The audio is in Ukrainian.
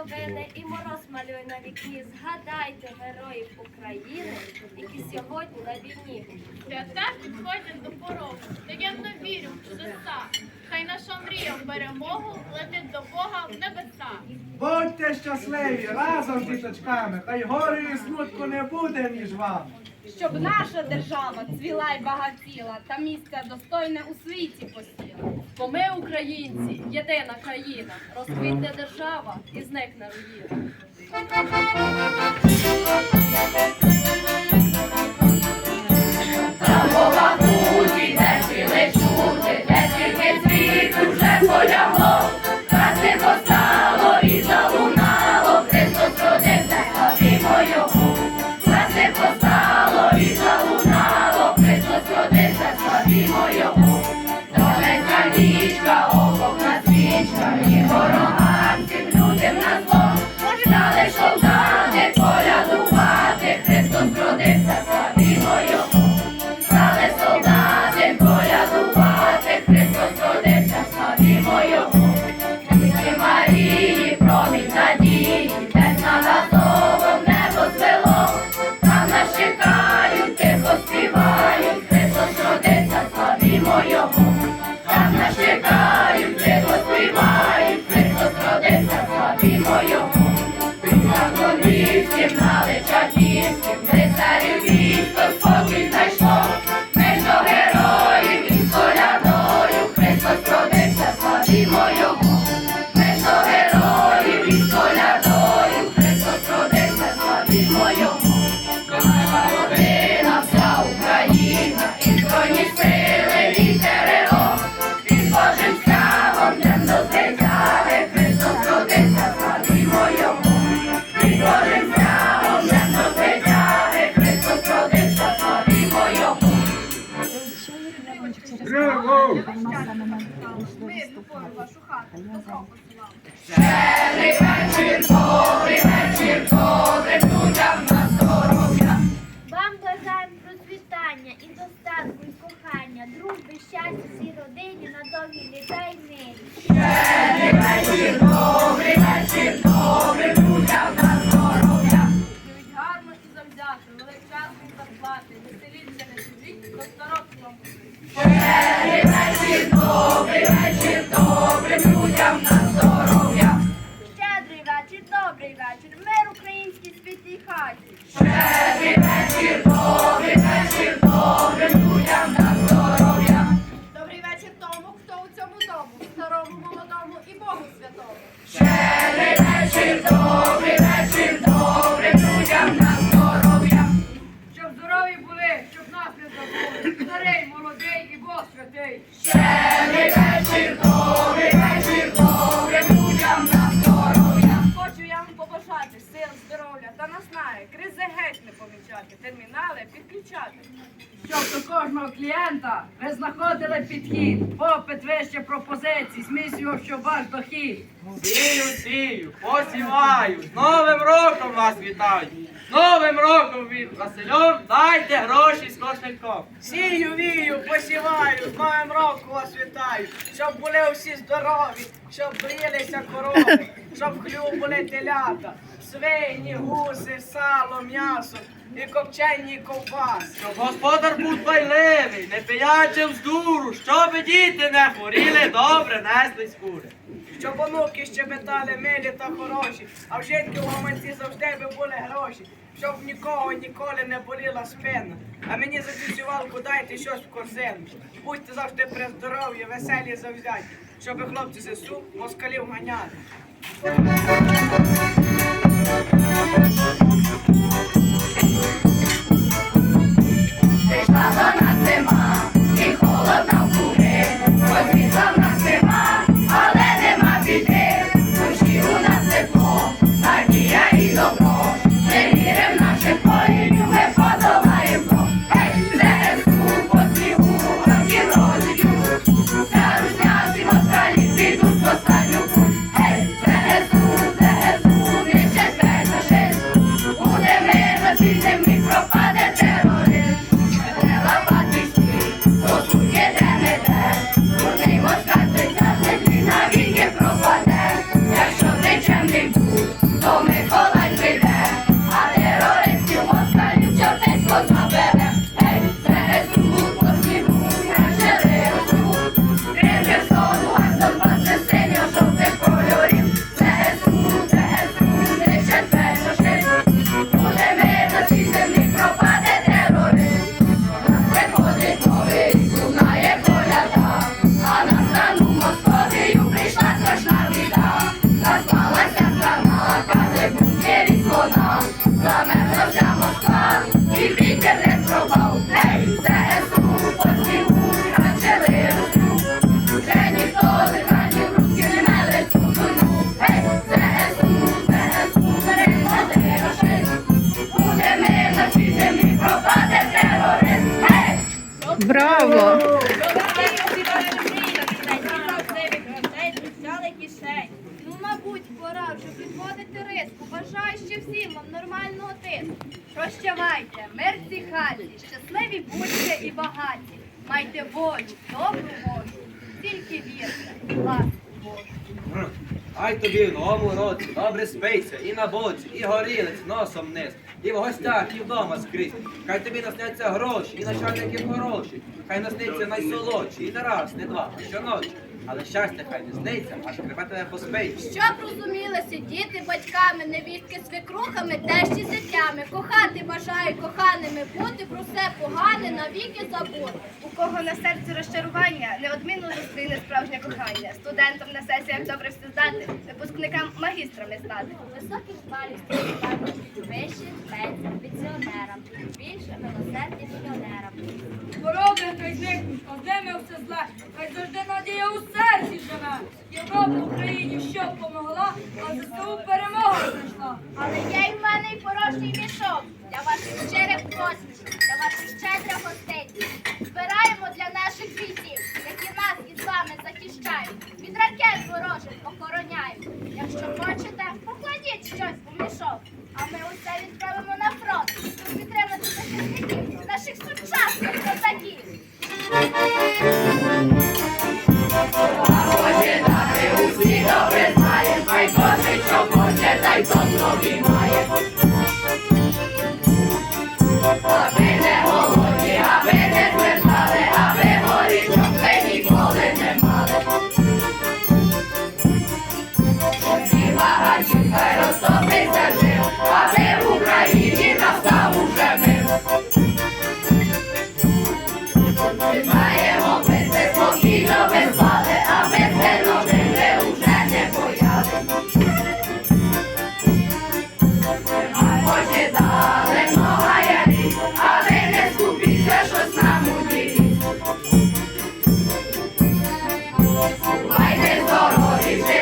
хуртовини і мороз малює на вікні, згадайте героїв України, які сьогодні на війні. Свята підходять до порогу, таємно вірю в чудеса. Хай наша мрія в перемогу летить до Бога в небеса. Будьте щасливі разом з діточками, хай горі і смутку не буде між вами. щоб наша держава цвіла й багатіла та місце достойне у світі посіла. Бо ми, українці, єдина країна, розквітне держава і зникне руїна. Родився, Щедрий вечір, добрий вечір, добрим на здоров'я. Вам бажаємо процвітання і достатку, і кохання, дружби, щастя, всій родині на довгі літа й мирі. Щедрий вечір, добрий вечір, добрим людям на здоров'я. Живіть гарно і завзято, величезні зарплати, веселіться, не сидіть, до старого вам цьому дому, старому, молодому і Богу святому. Щедрий вечір, добрий вечір, добрим людям на здоров'я. Щоб здорові були, щоб нас не забули. Старий, молодий і Бог святий. Щедрий вечір, добрий вечір, клієнта ви знаходили підхід. Попит вище пропозицій, зміцнював, щоб ваш дохід. Сію, сію, посіваю, з Новим роком вас вітаю. З Новим роком від Васильом дайте гроші з кошельком. Сію, вію, посіваю, з Новим роком вас вітаю, щоб були всі здорові, щоб доїлися корови, щоб хлюб були телята, свині, гуси, сало, м'ясо і копчені ковбаси. Щоб господар був дбайливий, не пиячив вздуру, щоб діти не хворіли, добре несли скури. Щоб онуки щебетали милі та хороші, а в жінки в гаманці завжди би були гроші, щоб нікого ніколи не боліла спина. А мені за цю сівалку дайте щось в корзину. Будьте завжди при здоров'ї, веселі завзяті, щоб хлопці ЗСУ москалів ганяли. Прийшла до Браво! Ну, мабуть, пора вже підводити риску. Бажаю ще всім вам нормального тиску. Прощавайте, цій хаті, щасливі будьте і багаті. Майте волю, добру волю, тільки вірте, ласку Божу. Ай тобі в новому році, добре спиться, і на боці, і горілиць носом низ, і в гостях, і вдома скрізь. Хай тобі насняться гроші, і начальники хороші, хай насниться найсолодші, і не раз, не два, а щоночі. Але щастя хай не сниться, аж крепе тебе поспить. Щоб розумілися діти батьками, невістки свекрухами, тещі зятями. Кохати бажаю коханими бути, про все погане навіки забути. У кого на серці розчарування, неодмінно зустріне справжнє кохання. Студентам на сесіях добре все здати, випускникам магістрами стати. Високих балів студентам, вищих пенсій пенсіонерам, більше милосердя мільйонерам. Хвороби хай зникнуть, а все зле. Хай завжди надія у серці живе. Європа Україні що помогла, а ЗСУ перемогу знайшла. Але є й в мене й порожній мішок для ваших щирих посмішок, для ваших щедрих гостей. Збираємо для наших бійців, які нас із вами захищають. Від ракет ворожих охороняють. Якщо хочете, покладіть щось у мішок. А ми усе відправимо на та Why is all